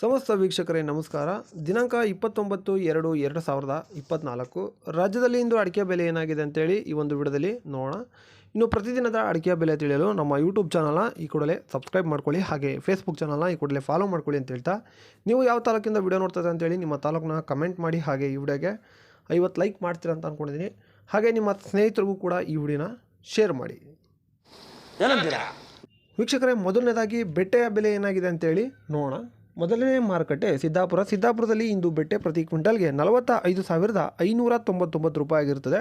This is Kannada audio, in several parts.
ಸಮಸ್ತ ವೀಕ್ಷಕರೇ ನಮಸ್ಕಾರ. ದಿನಾಂಕ ಇಪ್ಪತ್ತೊಂಬತ್ತು ಎರಡು ಎರಡು ಸಾವಿರದ ಇಪ್ಪತ್ತ್ನಾಲ್ಕು ರಾಜ್ಯದಲ್ಲಿ ಇಂದು ಅಡಿಕೆ ಬೆಲೆ ಏನಾಗಿದೆ ಅಂತೇಳಿ ಈ ಒಂದು ವಿಡಿಯೋದಲ್ಲಿ ನೋಡೋಣ. ಇನ್ನು ಪ್ರತಿದಿನದ ಅಡಿಕೆ ಬೆಲೆ ತಿಳಿಯಲು ನಮ್ಮ ಯೂಟ್ಯೂಬ್ ಚಾನಲ್ನ ಈ ಕೂಡಲೇ ಸಬ್ಸ್ಕ್ರೈಬ್ ಮಾಡ್ಕೊಳ್ಳಿ. ಹಾಗೆ ಫೇಸ್ಬುಕ್ ಚಾನಲ್ನ ಈ ಕೂಡಲೇ ಫಾಲೋ ಮಾಡ್ಕೊಳ್ಳಿ ಅಂತ ಹೇಳ್ತಾ ನೀವು ಯಾವ ತಾಲೂಕಿಂದ ವಿಡಿಯೋ ನೋಡ್ತಾರೆ ಅಂತೇಳಿ ನಿಮ್ಮ ತಾಲೂಕನ್ನ ಕಮೆಂಟ್ ಮಾಡಿ. ಹಾಗೆ ಈ ವಿಡಿಯೋಗೆ ಐವತ್ತು ಲೈಕ್ ಮಾಡ್ತೀರಾ ಅಂತ ಅಂದ್ಕೊಂಡಿದ್ದೀನಿ ಹಾಗೆ ನಿಮ್ಮ ಸ್ನೇಹಿತರಿಗೂ ಕೂಡ ಈ ವಿಡಿಯೋನ ಶೇರ್ ಮಾಡಿ. ವೀಕ್ಷಕರೇ ಮೊದಲನೇದಾಗಿ ಬೆಟ್ಟೆಯ ಬೆಲೆ ಏನಾಗಿದೆ ಅಂತೇಳಿ ನೋಡೋಣ. ಮೊದಲನೇ ಮಾರುಕಟ್ಟೆ ಸಿದ್ದಾಪುರ. ಸಿದ್ದಾಪುರದಲ್ಲಿ ಇಂದು ಬೆಟ್ಟೆ ಪ್ರತಿ ಕ್ವಿಂಟಲ್ಗೆ ನಲವತ್ತ ಐದು ಸಾವಿರದ ಐನೂರ ತೊಂಬತ್ತೊಂಬತ್ತು ರೂಪಾಯಿ ಆಗಿರುತ್ತದೆ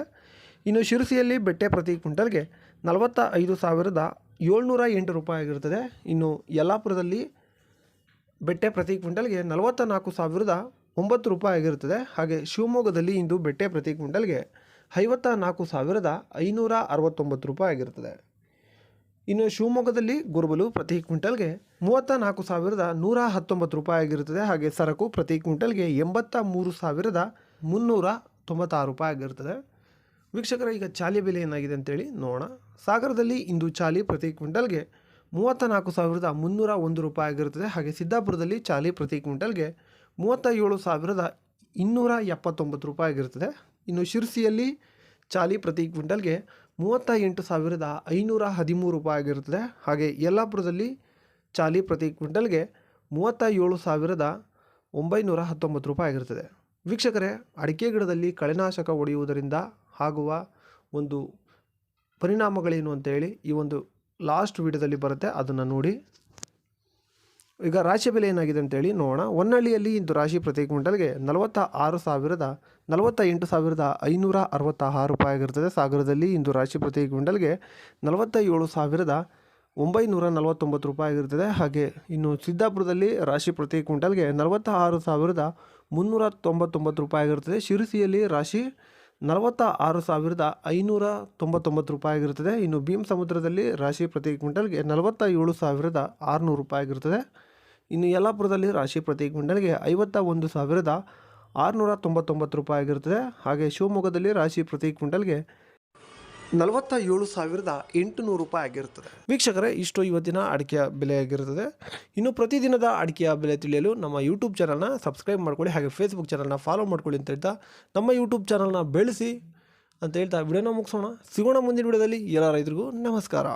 ಇನ್ನು ಶಿರಸಿಯಲ್ಲಿ ಬೆಟ್ಟೆ ಪ್ರತಿ ಕ್ವಿಂಟಲ್ಗೆ ನಲವತ್ತ ಐದು ಸಾವಿರದ ಏಳ್ನೂರ ಎಂಟು ರೂಪಾಯಿ ಆಗಿರುತ್ತದೆ ಇನ್ನು ಯಲ್ಲಾಪುರದಲ್ಲಿ ಬೆಟ್ಟೆ ಪ್ರತಿ ಕ್ವಿಂಟಲ್ಗೆ ನಲವತ್ತ ನಾಲ್ಕು ಸಾವಿರದ ಒಂಬತ್ತು ರೂಪಾಯಿ ಆಗಿರುತ್ತದೆ ಹಾಗೆ ಶಿವಮೊಗ್ಗದಲ್ಲಿ ಇಂದು ಬೆಟ್ಟೆ ಪ್ರತಿ ಕ್ವಿಂಟಲ್ಗೆ ಐವತ್ತ ನಾಲ್ಕು ಸಾವಿರದ ಐನೂರ ಅರವತ್ತೊಂಬತ್ತು ರೂಪಾಯಿ ಆಗಿರುತ್ತದೆ ಇನ್ನು ಶಿವಮೊಗ್ಗದಲ್ಲಿ ಗುರುಬಲು ಪ್ರತಿ ಕ್ವಿಂಟಲ್ಗೆ ಮೂವತ್ತ ನಾಲ್ಕು ಸಾವಿರದ ನೂರ ಹತ್ತೊಂಬತ್ತು ರೂಪಾಯಿ ಆಗಿರುತ್ತದೆ ಹಾಗೆ ಸರಕು ಪ್ರತಿ ಕ್ವಿಂಟಲ್ಗೆ ಎಂಬತ್ತ ಮೂರು ಸಾವಿರದ ಮುನ್ನೂರ ತೊಂಬತ್ತಾರು ರೂಪಾಯಿ ಆಗಿರುತ್ತದೆ ವೀಕ್ಷಕರ, ಈಗ ಚಾಲಿ ಬೆಲೆ ಏನಾಗಿದೆ ಅಂತೇಳಿ ನೋಡೋಣ. ಸಾಗರದಲ್ಲಿ ಇಂದು ಚಾಲಿ ಪ್ರತಿ ಕ್ವಿಂಟಲ್ಗೆ ಮೂವತ್ತ ನಾಲ್ಕು ಸಾವಿರದ ಮುನ್ನೂರ ಒಂದು ರೂಪಾಯಿ ಆಗಿರುತ್ತದೆ ಹಾಗೆ ಸಿದ್ದಾಪುರದಲ್ಲಿ ಚಾಲಿ ಪ್ರತಿ ಕ್ವಿಂಟಲ್ಗೆ ಮೂವತ್ತ ಏಳು ಸಾವಿರದ ಇನ್ನೂರ ಎಪ್ಪತ್ತೊಂಬತ್ತು ರೂಪಾಯಿ ಆಗಿರುತ್ತದೆ ಇನ್ನು ಶಿರ್ಸಿಯಲ್ಲಿ ಚಾಲಿ ಪ್ರತಿ ಕ್ವಿಂಟಲ್ಗೆ ಮೂವತ್ತ ಎಂಟು ಸಾವಿರದ ಐನೂರ ಹದಿಮೂರು ರೂಪಾಯಿ ಆಗಿರುತ್ತದೆ. ಹಾಗೆ ಯಲ್ಲಾಪುರದಲ್ಲಿ ಚಾಲಿ ಪ್ರತಿ ಕ್ವಿಂಟಲ್ಗೆ ಮೂವತ್ತ ಏಳು ಸಾವಿರದ ಒಂಬೈನೂರ ಹತ್ತೊಂಬತ್ತು ರೂಪಾಯಿ ಆಗಿರುತ್ತದೆ. ವೀಕ್ಷಕರೇ, ಅಡಿಕೆ ಗಿಡದಲ್ಲಿ ಕಳೆನಾಶಕ ಹೊಡೆಯುವುದರಿಂದ ಆಗುವ ಒಂದು ಪರಿಣಾಮಗಳೇನು ಅಂತೇಳಿ ಈ ಒಂದು ಲಾಸ್ಟ್ ವಿಡಿಯೋದಲ್ಲಿ ಬರುತ್ತೆ. ಅದನ್ನು ನೋಡಿ ಈಗ ರಾಶಿ ಬೆಲೆ ಏನಾಗಿದೆ ಅಂತೇಳಿ ನೋಡೋಣ. ಹೊನ್ನಳ್ಳಿಯಲ್ಲಿ ಇಂದು ರಾಶಿ ಪ್ರತಿ ಕ್ವಿಂಟಲ್ಗೆ ನಲವತ್ತ ಆರು ಸಾವಿರದ ನಲವತ್ತ ಎಂಟು ಸಾವಿರದ ಐನೂರ ಅರವತ್ತ ಆರು ರೂಪಾಯಿ ಆಗಿರ್ತದೆ. ಸಾಗರದಲ್ಲಿ ಇಂದು ರಾಶಿ ಪ್ರತಿ ಕ್ವಿಂಟಲ್ಗೆ ನಲವತ್ತ ಏಳು ಸಾವಿರದ ಒಂಬೈನೂರ ನಲವತ್ತೊಂಬತ್ತು ರೂಪಾಯಿ ಆಗಿರ್ತದೆ. ಹಾಗೆ ಇನ್ನು ಸಿದ್ದಾಪುರದಲ್ಲಿ ರಾಶಿ ಪ್ರತಿ ಕ್ವಿಂಟಲ್ಗೆ ನಲವತ್ತ ಆರು ಸಾವಿರದ ಮುನ್ನೂರ ತೊಂಬತ್ತೊಂಬತ್ತು ರೂಪಾಯಿ ಆಗಿರ್ತದೆ. ಶಿರಸಿಯಲ್ಲಿ ರಾಶಿ ನಲವತ್ತ ಆರು ಸಾವಿರದ ಐನೂರ ತೊಂಬತ್ತೊಂಬತ್ತು ರೂಪಾಯಿ ಆಗಿರುತ್ತದೆ ಇನ್ನು ಭೀಮ್ ಸಮುದ್ರದಲ್ಲಿ ರಾಶಿ ಪ್ರತಿ ಕ್ವಿಂಟಲ್ಗೆ ನಲವತ್ತ ಏಳು ಸಾವಿರದ ಆರುನೂರು ರೂಪಾಯಿ ಆಗಿರುತ್ತದೆ ಇನ್ನು ಯಲ್ಲಾಪುರದಲ್ಲಿ ರಾಶಿ ಪ್ರತಿ ಕ್ವಿಂಟಲ್ಗೆ ಐವತ್ತ ಒಂದು ಸಾವಿರದ ಆರುನೂರ ತೊಂಬತ್ತೊಂಬತ್ತು ರೂಪಾಯಿ ಆಗಿರುತ್ತದೆ. ಹಾಗೆ ಶಿವಮೊಗ್ಗದಲ್ಲಿ ರಾಶಿ ಪ್ರತಿ ಕ್ವಿಂಟಲ್ಗೆ ನಲವತ್ತ ಏಳು ಸಾವಿರದ ಎಂಟುನೂರು ರೂಪಾಯಿ ಆಗಿರುತ್ತದೆ. ವೀಕ್ಷಕರೇ, ಇಷ್ಟು ಇವತ್ತಿನ ಅಡಿಕೆಯ ಬೆಲೆ ಆಗಿರುತ್ತದೆ. ಇನ್ನು ಪ್ರತಿದಿನದ ಅಡಿಕೆಯ ಬೆಲೆ ತಿಳಿಯಲು ನಮ್ಮ ಯೂಟ್ಯೂಬ್ ಚಾನಲ್ನ ಸಬ್ಸ್ಕ್ರೈಬ್ ಮಾಡ್ಕೊಳ್ಳಿ. ಹಾಗೆ ಫೇಸ್ಬುಕ್ ಚಾನಲ್ನ ಫಾಲೋ ಮಾಡ್ಕೊಳ್ಳಿ ಅಂತ ಹೇಳ್ತಾ ನಮ್ಮ ಯೂಟ್ಯೂಬ್ ಚಾನಲ್ನ ಬೆಳೆಸಿ ಅಂತ ಹೇಳ್ತಾ ವಿಡಿಯೋನ ಮುಗಿಸೋಣ. ಸಿಗೋಣ ಮುಂದಿನ ವಿಡಿಯೋದಲ್ಲಿ ಎಲ್ಲ ರೈತರಿಗೂ ನಮಸ್ಕಾರ.